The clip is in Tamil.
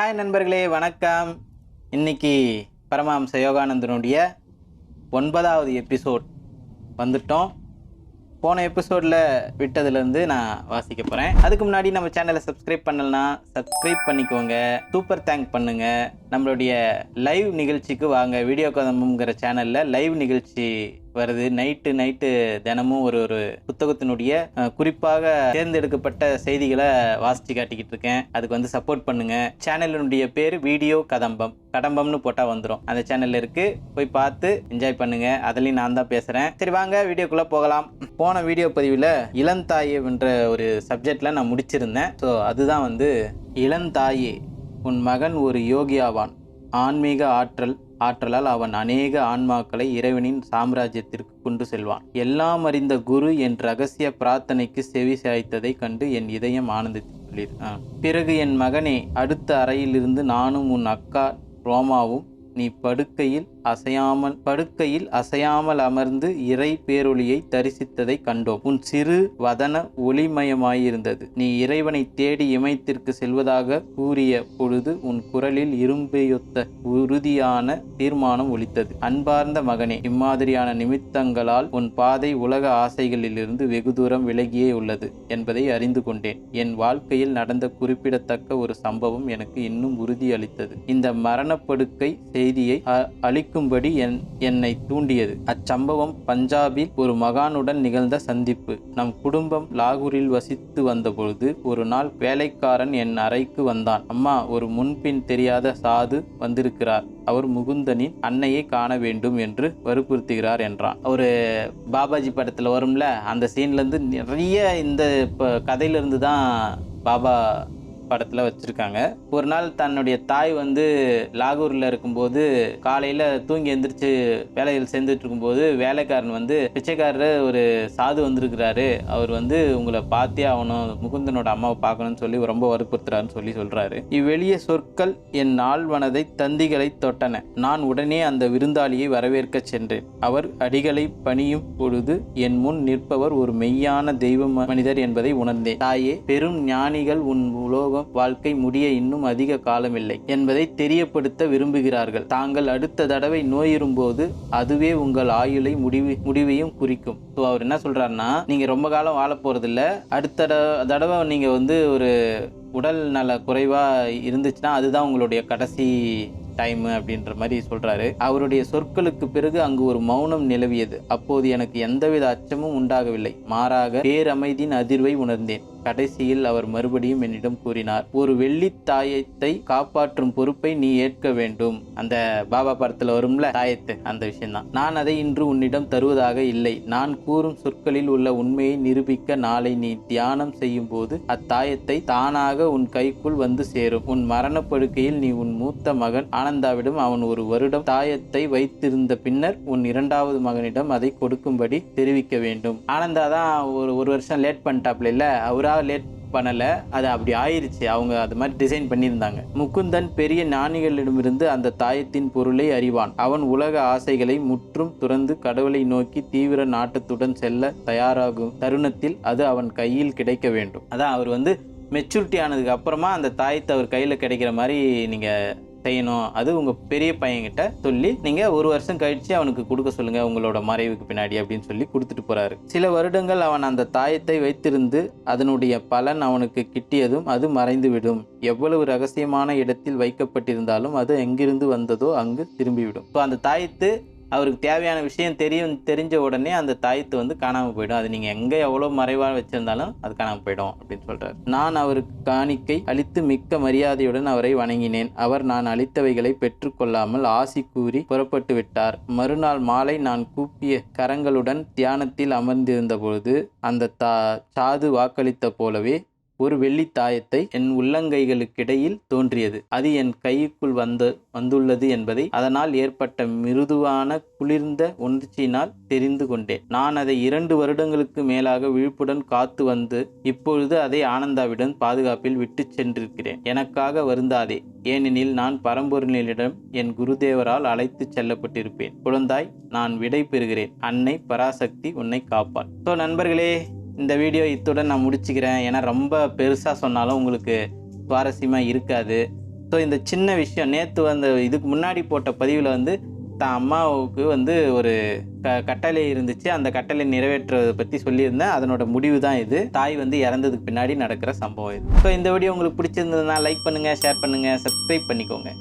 ஹாய் நண்பர்களே வணக்கம். இன்னைக்கு பரமஹம்ச யோகானந்தனுடைய ஒன்பதாவது எபிசோட் வந்துட்டோம். போன எபிசோடில் விட்டதுலேருந்து நான் வாசிக்க போகிறேன் அதுக்கு முன்னாடி நம்ம சேனலை சப்ஸ்கிரைப் பண்ணலனா சப்ஸ்கிரைப் பண்ணிக்கோங்க. சூப்பர் தேங்க் பண்ணுங்கள் நம்மளுடைய லைவ் நிகழ்ச்சிக்கு வாங்க. வீடியோ கதம்புங்கிற சேனலில் லைவ் நிகழ்ச்சி வருது. நைட்டு நைட்டு தினமும் ஒரு ஒரு புத்தகத்தினுடைய குறிப்பாக தேர்ந்தெடுக்கப்பட்ட செய்திகளை வாசித்து காட்டிக்கிட்டு இருக்கேன். அதுக்கு வந்து சப்போர்ட் பண்ணுங்க. சேனலினுடைய பேர் வீடியோ கதம்பம். கடம்பம்னு போட்டால் வந்துடும் அந்த சேனலில் இருக்கு. போய் பார்த்து என்ஜாய் பண்ணுங்க. அதுலேயும் நான் தான் பேசுகிறேன் சரி வாங்க வீடியோக்குள்ளே போகலாம். போன வீடியோ பதிவில் இளந்தாயே என்ற ஒரு சப்ஜெக்டில் நான் முடிச்சிருந்தேன். ஸோ அதுதான் வந்து இளந்தாயே உன் மகன் ஒரு யோகியாவான் ஆன்மீக ஆற்றல் ஆற்றலால் அவன் அநேக ஆன்மாக்களை இறைவனின் சாம்ராஜ்யத்திற்கு கொண்டு செல்வான். எல்லாம் அறிந்த குரு என் ரகசிய பிரார்த்தனைக்கு செவி சாய்த்ததை கண்டு என் இதயம் ஆனந்தித்துள்ளது. பிறகு என் மகனே அடுத்த அறையிலிருந்து நானும் உன் அக்கா ரோமாவும் நீ படுக்கையில் அசையாமல் படுக்கையில் அசையாமல் அமர்ந்து இறை பேரொளியை தரிசித்ததை கண்டோம். உன் சிறு வதன ஒளிமயமாயிருந்தது. நீ இறைவனை தேடி இமயத்திற்கு செல்வதாக கூறிய பொழுது உன் குரலில் இரும்பையொத்த உறுதியான தீர்மானம் ஒலித்தது. அன்பார்ந்த மகனே இம்மாதிரியான நிமித்தங்களால் உன் பாதை உலக ஆசைகளிலிருந்து வெகு தூரம் விலகியே உள்ளது என்பதை அறிந்து கொண்டேன். என் வாழ்க்கையில் நடந்த குறிப்பிடத்தக்க ஒரு சம்பவம் எனக்கு இன்னும் உறுதியளித்தது. இந்த மரணப்படுக்கை செய்தியை அ- அளிக்கும்படி என் என்னை தூண்டியது. அச்சம்பவம் பஞ்சாபில் ஒரு மகானுடன் நிகழ்ந்த சந்திப்பு. நம் குடும்பம் லாகூரில் வசித்து வந்தபொழுது ஒரு நாள் வேலைக்காரன் என் அறைக்கு வந்தான். அம்மா ஒரு முன்பின் தெரியாத சாது வந்திருக்கிறார். அவர் முகுந்தனின் அன்னையை காண வேண்டும் என்று வற்புறுத்துகிறார் என்றான். ஒரு பாபாஜி படத்தில் வரும்ல அந்த சீன்லேருந்து நிறைய இந்த இப்போ கதையிலிருந்து தான் பாபா படத்தில் வச்சுருக்காங்க. ஒரு நாள் தன்னுடைய தாய் வந்து லாகூரில் இருக்கும்போது காலையில் தூங்கி எந்திரிச்சு வேலையில் சேர்ந்துட்டு இருக்கும்போது வேலைக்காரன் வந்து பிச்சைக்காரர் ஒரு சாது வந்திருக்கிறாரு. அவர் வந்து உங்களை பார்த்தே ஆகணும் முகுந்தனோட அம்மாவை பார்க்கணும்னு சொல்லி ரொம்ப வற்புறுத்துறாருன்னு சொல்லி சொல்கிறாரு இவ்வெளிய சொற்கள் என் ஆழ்வனதை தந்திகளை தொட்டன. நான் உடனே அந்த விருந்தாளியை வரவேற்கச் சென்றேன். அவர் அடிகளை பணியும் பொழுது என் முன் நிற்பவர் ஒரு மெய்யான தெய்வ மனிதர் என்பதை உணர்ந்தேன். தாயே பெரும் ஞானிகள் உன் உலோகம் வாழ்க்கை முடிய இன்னும் அதிக காலமில்லை என்பதை தெரியப்படுத்த விரும்புகிறார்கள். தாங்கள் அடுத்த தடவை நோயிரும்போது அதுவே உங்கள் ஆயுளை முடிவு முடிவையும் குறிக்கும். ஸோ அவர் என்ன சொல்றாருன்னா நீங்க ரொம்ப காலம் வாழ போறதில்ல. அடுத்த தடவை நீங்க வந்து ஒரு உடல் நல குறைவா இருந்துச்சுன்னா அதுதான் உங்களுடைய கடைசி டைம் அப்படின்ற மாதிரி சொல்றாரு. அவருடைய சொற்களுக்கு பிறகு அங்கு ஒரு மௌனம் நிலவியது. அப்போது எனக்கு எந்தவித அச்சமும் உண்டாகவில்லை. மாறாக பேரமைதியின் அதிர்வை உணர்ந்தேன். கடைசியில் அவர் மறுபடியும் என்னிடம் கூறினார் ஒரு வெள்ளி தாயத்தை காப்பாற்றும் பொறுப்பை நீ ஏற்க வேண்டும். அந்த பாபா படத்துல வரும்ல தாயத்து அந்த விஷயம்தான். நான் அதை இன்று உன்னிடம் தருவதாக இல்லை. நான் கூறும் சொற்களில் உள்ள உண்மையை நிரூபிக்க நாளை நீ தியானம் செய்யும் போது அத்தாயத்தை தானாக உன் கைக்குள் வந்து சேரும். உன் மரணப்படுக்கையில் நீ உன் மூத்த மகன் ஆனந்தாவிடம் அவன் ஒரு வருடம் தாயத்தை வைத்திருந்த பின்னர் உன் இரண்டாவது மகனிடம் அதை கொடுக்கும்படி தெரிவிக்க வேண்டும். ஆனந்தா தான் ஒரு ஒரு வருஷம் லேட் பண்ணிட்டாப்ல இல்ல? அவரா லேட் பண்ணலை? அது அப்படி ஆயிருச்சு. அவங்க அது மாதிரி டிசைன் பண்ணியிருந்தாங்க. முகுந்தன் பெரிய ஞானிகளிடமிருந்து அந்த தாயத்தின் பொருளை அறிவான். அவன் உலக ஆசைகளை முற்றும் துறந்து கடவுளை நோக்கி தீவிர நாட்டத்துடன் செல்ல தயாராகும் தருணத்தில் அது அவன் கையில் கிடைக்க வேண்டும். அதான் அவர் வந்து மெச்சூரிட்டி ஆனதுக்கு அப்புறமா அந்த தாயத்தை அவர் கையில் கிடைக்கிற மாதிரி நீங்கள் செய்யணும். அது உங்கள் பெரிய பையன்கிட்ட சொல்லி நீங்கள் ஒரு வருஷம் கழித்து அவனுக்கு கொடுக்க சொல்லுங்கள் உங்களோட மறைவுக்கு பின்னாடி அப்படின்னு சொல்லி கொடுத்துட்டு போகிறாரு சில வருடங்கள் அவன் அந்த தாயத்தை வைத்திருந்து அதனுடைய பலன் அவனுக்கு கிட்டியதும் அது மறைந்துவிடும். எவ்வளவு ரகசியமான இடத்தில் வைக்கப்பட்டிருந்தாலும் அது எங்கிருந்து வந்ததோ அங்கு திரும்பிவிடும். இப்போ அந்த தாயத்து அவருக்கு தேவையான விஷயம் தெரியும் தெரிஞ்ச உடனே அந்த தாயத்து வந்து காணாமல் போயிடும். அது நீங்கள் எங்கே எவ்வளோ மறைவாக வச்சிருந்தாலும் அது காணாமல் போயிடும் அப்படின்னு சொல்கிறார் நான் அவருக்கு காணிக்கை அளித்து மிக்க மரியாதையுடன் அவரை வணங்கினேன். அவர் நான் அளித்தவைகளை பெற்றுக்கொள்ளாமல் ஆசி கூறி புறப்பட்டு விட்டார். மறுநாள் மாலை நான் கூப்பிய கரங்களுடன் தியானத்தில் அமர்ந்திருந்த பொழுது அந்த தா சாது வாக்களித்த போலவே ஒரு வெள்ளி தாயத்தை என் உள்ளங்கைகளுக்கிடையில் தோன்றியது. அது என் கைக்குள் வந்து வந்துள்ளது என்பதை அதனால் ஏற்பட்ட மிருதுவான குளிர்ந்த உணர்ச்சியினால் தெரிந்து கொண்டேன். நான் அதை இரண்டு வருடங்களுக்கு மேலாக விழிப்புடன் காத்து வந்து இப்பொழுது அதை ஆனந்தாவிடம் பாதுகாப்பில் விட்டு சென்றிருக்கிறேன். எனக்காக வருந்தாதே. ஏனெனில் நான் பரம்பொருளிடம் என் குருதேவரால் அழைத்து செல்லப்பட்டிருப்பேன். குழந்தாய் நான் விடை பெறுகிறேன். அன்னை பராசக்தி உன்னை காப்பாள். ஸோ நண்பர்களே இந்த வீடியோ இத்துடன் நான் முடிச்சுக்கிறேன். ஏன்னா ரொம்ப பெருசாக சொன்னாலும் உங்களுக்கு சுவாரஸ்யமாக இருக்காது. ஸோ இந்த சின்ன விஷயம் நேற்று வந்து இதுக்கு முன்னாடி போட்ட பதிவில் வந்து தான் அம்மாவுக்கு வந்து ஒரு க கட்டளை இருந்துச்சு. அந்த கட்டளை நிறைவேற்றுவதை பற்றி சொல்லியிருந்தேன். அதனோட முடிவு தான் இது. தாய் வந்து இறந்ததுக்கு பின்னாடி நடக்கிற சம்பவம் இது. ஸோ இந்த வீடியோ உங்களுக்கு பிடிச்சிருந்ததுன்னா லைக் பண்ணுங்கள் ஷேர் பண்ணுங்கள் சப்ஸ்கிரைப் பண்ணிக்கோங்க.